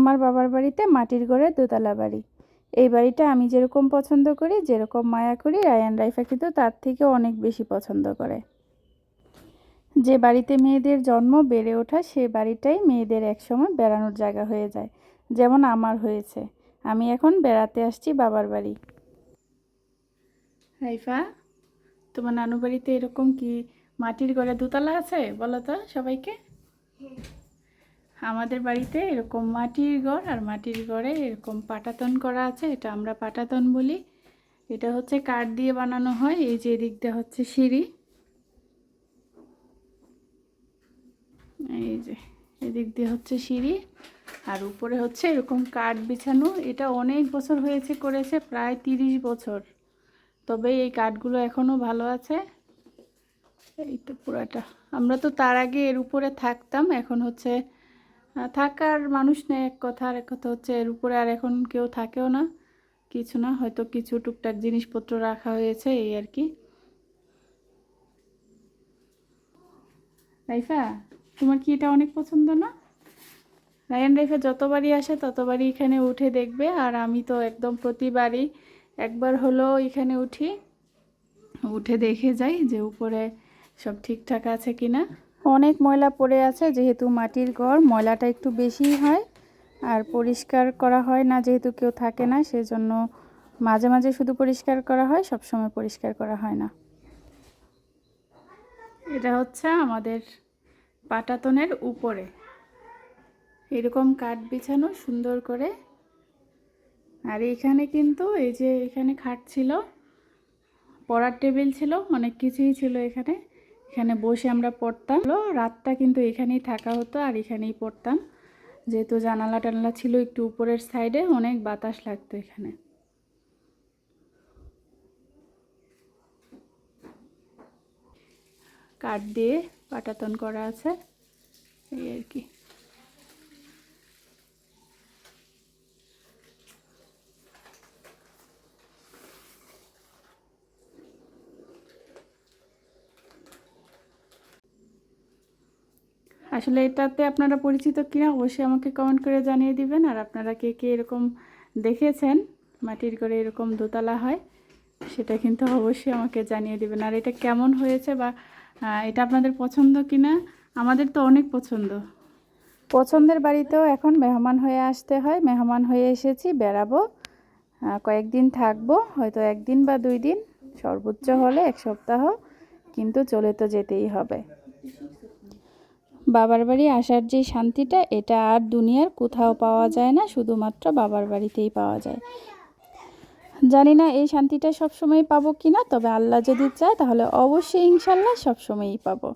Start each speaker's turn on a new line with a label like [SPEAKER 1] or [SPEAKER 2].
[SPEAKER 1] আমার বাবার বাড়িতে মাটির ঘরের দোতলা বাড়ি। এই বাড়িটা আমি যেরকম পছন্দ করি, যেরকম মায়া করি, রায়ান রাইফা কিন্তু তার থেকে অনেক বেশি পছন্দ করে। যে বাড়িতে মেয়েদের জন্ম বেড়ে ওঠা, সে বাড়িটাই মেয়েদের একসময় বেড়ানোর জায়গা হয়ে যায়, যেমন আমার হয়েছে। আমি এখন বেড়াতে আসছি বাবার বাড়ি। রাইফা, তোমার নানু বাড়িতে এরকম কি মাটির ঘরে দোতলা আছে? বলো তো সবাইকে। আমাদের বাড়িতে এরকম মাটির ঘর আর মাটির ঘরে এরকম পাটাতন করা আছে, এটা আমরা পাটাতন বলি। এটা হচ্ছে কাঠ দিয়ে বানানো হয়, এই যে দিয়ে হচ্ছে সিঁড়ি। এই যে এদিক দিয়ে হচ্ছে সিঁড়ি, আর উপরে হচ্ছে এরকম কাঠ বিছানো। এটা অনেক বছর হয়েছে, করেছে প্রায় তিরিশ বছর। তবে এই কাঠগুলো এখনও ভালো আছে। এই তো পুরাটা। আমরা তো তার আগে এর উপরে থাকতাম, এখন হচ্ছে থাকার মানুষ নেই, এক কথা আর এক কথা হচ্ছে এর উপরে আর এখন কেউ থাকেও না। কিছু না, হয়তো কিছু টুকটাক জিনিসপত্র রাখা হয়েছে, এই আর কি। রাইফা, তোমার কি এটা অনেক পছন্দ না? রায়ান, রাইফা, যতবারই আসে ততবারই এখানে উঠে দেখবে, আর আমি তো একদম প্রতিবারই একবার হলো এখানে উঠি। উঠে দেখে যাই যে উপরে সব ঠিকঠাক আছে কিনা। অনেক ময়লা পড়ে আছে, যেহেতু মাটির ঘর ময়লাটা একটু বেশিই হয় আর পরিষ্কার করা হয় না, যেহেতু কেউ থাকে না, সেজন্য মাঝে মাঝে শুধু পরিষ্কার করা হয় সব সময় পরিষ্কার করা হয় না। এটা হচ্ছে আমাদের পাটাতনের উপরে। এরকম কাঠ বিছানো, সুন্দর করে। আর এখানে কিন্তু এই যে এখানে খাট ছিল, পড়ার টেবিল ছিল, অনেক কিছুই ছিল এখানে। এখানে বসে আমরা পড়তাম। রাতটা কিন্তু এখানেই থাকা হতো আর এখানেই পড়তাম। যেহেতু জানালা টানালা ছিল একটু উপরের সাইডে অনেক বাতাস লাগতো এখানে। কাঠ দিয়ে পাটাতন করা আছে। এই আর কি। আসলে এটাতে আপনারা পরিচিত কিনা অবশ্যই আমাকে কমেন্ট করে জানিয়ে দিবেন। আর আপনারা কে কে এরকম দেখেছেন, মাটির করে এরকম দোতলা হয়, সেটা কিন্তু অবশ্যই আমাকে জানিয়ে দিবেন। আর এটা কেমন হয়েছে বা এটা আপনাদের পছন্দ কিনা? আমাদের তো অনেক পছন্দ। পছন্দের বাড়িতেও এখন মেহমান হয়ে আসতে হয়। মেহমান হয়ে এসেছি, বেড়াবো কয়েকদিন থাকব, হয়তো একদিন বা দুই দিন, সর্বোচ্চ হলে এক সপ্তাহ, কিন্তু চলে তো যেতেই হবে। বাবার বাড়ি আসার যে শান্তিটা, এটা আর দুনিয়ার কোথাও পাওয়া যায় না, শুধুমাত্র বাবার বাড়িতেই পাওয়া যায়। জানি না এই শান্তিটা সবসময় পাবো কি না তবে আল্লাহ যদি চায় তাহলে অবশ্যই ইনশাল্লাহ সবসময়ই পাবো।